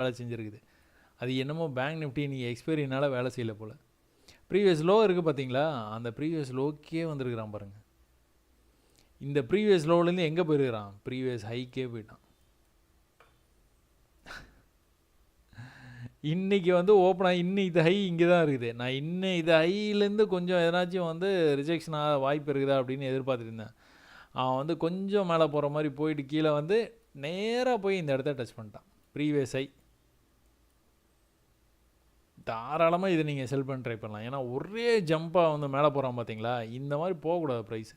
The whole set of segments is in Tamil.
வேலை செஞ்சுருக்குது. அது என்னமோ பேங்க் நிஃப்டி நீங்கள் எக்ஸ்பைரினால் வேலை செய்யலை போல். ப்ரீவியஸ் லோ இருக்குது பார்த்தீங்களா அந்த ப்ரீவியஸ் லோக்கே வந்திருக்கிறான் பாருங்கள் இந்த ப்ரீவியஸ் லோலேருந்து எங்கே போயிருக்கிறான்? ப்ரீவியஸ் ஹைக்கே போயிட்டான். இன்றைக்கி வந்து ஓப்பனாக இன்னும் இது ஹை இங்கே தான் இருக்குது. நான் இன்னும் இது ஹைலேருந்து கொஞ்சம் எதனாச்சும் வந்து ரிஜெக்ஷன் ஆக வாய்ப்பு இருக்குதா அப்படின்னு எதிர்பார்த்துருந்தேன் அவன் வந்து கொஞ்சம் மேலே போகிற மாதிரி போயிட்டு கீழே வந்து நேராக போய் இந்த இடத்த டச் பண்ணிட்டான். ப்ரீவியஸ் ஹை தாராளமாக இதை நீங்கள் செல் பண்ணி ட்ரை பண்ணலாம். ஏன்னா ஒரே ஜம்ப்பாக வந்து மேலே போகிறான் பார்த்தீங்களா இந்த மாதிரி போகக்கூடாது ப்ரைஸ்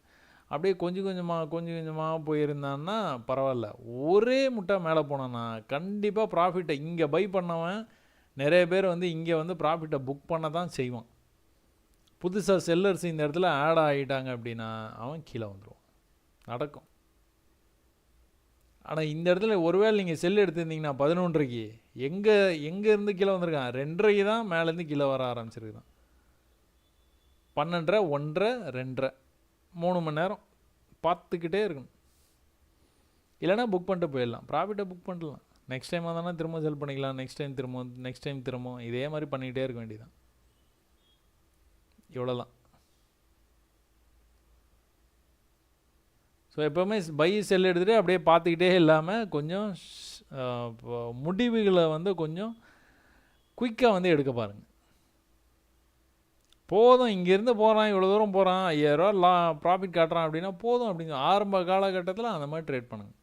அப்படியே கொஞ்சம் கொஞ்சமாக கொஞ்சம் கொஞ்சமாக போயிருந்தான்னா பரவாயில்ல. ஒரே முட்டை மேலே போனான்னா கண்டிப்பாக ப்ராஃபிட்டை இங்கே பை பண்ணவன் நிறைய பேர் வந்து இங்கே வந்து ப்ராஃபிட்டை புக் பண்ண தான் செய்வான். புதுசாக செல்லர்ஸ் இந்த இடத்துல ஆட் ஆகிட்டாங்க அப்படின்னா அவன் கீழே வந்துடுவான் நடக்கும். ஆனால் இந்த இடத்துல ஒருவேளை நீங்கள் செல் எடுத்திருந்தீங்கன்னா பதினொன்றரைக்கு எங்கே எங்கேருந்து கீழே வந்திருக்கான்? ரெண்டரைக்கு தான் மேலேருந்து கீழே வர ஆரம்பிச்சிருக்குதான். பன்னெண்டரை ஒன்றரை ரெண்டரை. மூணு மணி நேரம். பார்த்துக்கிட்டே இருக்கணும். இல்லைனா புக் பண்ணிட்டு போயிடலாம். ப்ராஃபிட்டை புக் பண்ணலாம். நெக்ஸ்ட் டைம் தானே திரும்ப செல் பண்ணிக்கலாம். நெக்ஸ்ட் டைம் திரும்ப நெக்ஸ்ட் டைம் திரும்ப. இதே மாதிரி பண்ணிக்கிட்டே இருக்க வேண்டியதான் இவ்வளோதான் ஸோ எப்போவுமே பை செல் எடுத்துகிட்டு அப்படியே பார்த்துக்கிட்டே இல்லாமல் கொஞ்சம் முடிவுகளை வந்து கொஞ்சம் குயிக்காக வந்து எடுக்க பாருங்கள் போதும் இங்கேருந்து போகிறான் இவ்வளோ தூரம் போகிறான் ஐயாயிரரூவா லா ப்ராஃபிட் காட்டுறான் அப்படின்னா போதும் அப்படிங்க ஆரம்ப காலகட்டத்தில் அந்த மாதிரி ட்ரேட் பண்ணுங்கள்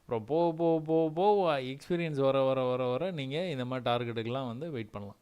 அப்புறம் போக போக போக போக எக்ஸ்பீரியன்ஸ் வர வர வர வர நீங்கள் இந்த மாதிரி டார்கெட்டுக்கெலாம் வந்து வெயிட் பண்ணலாம்.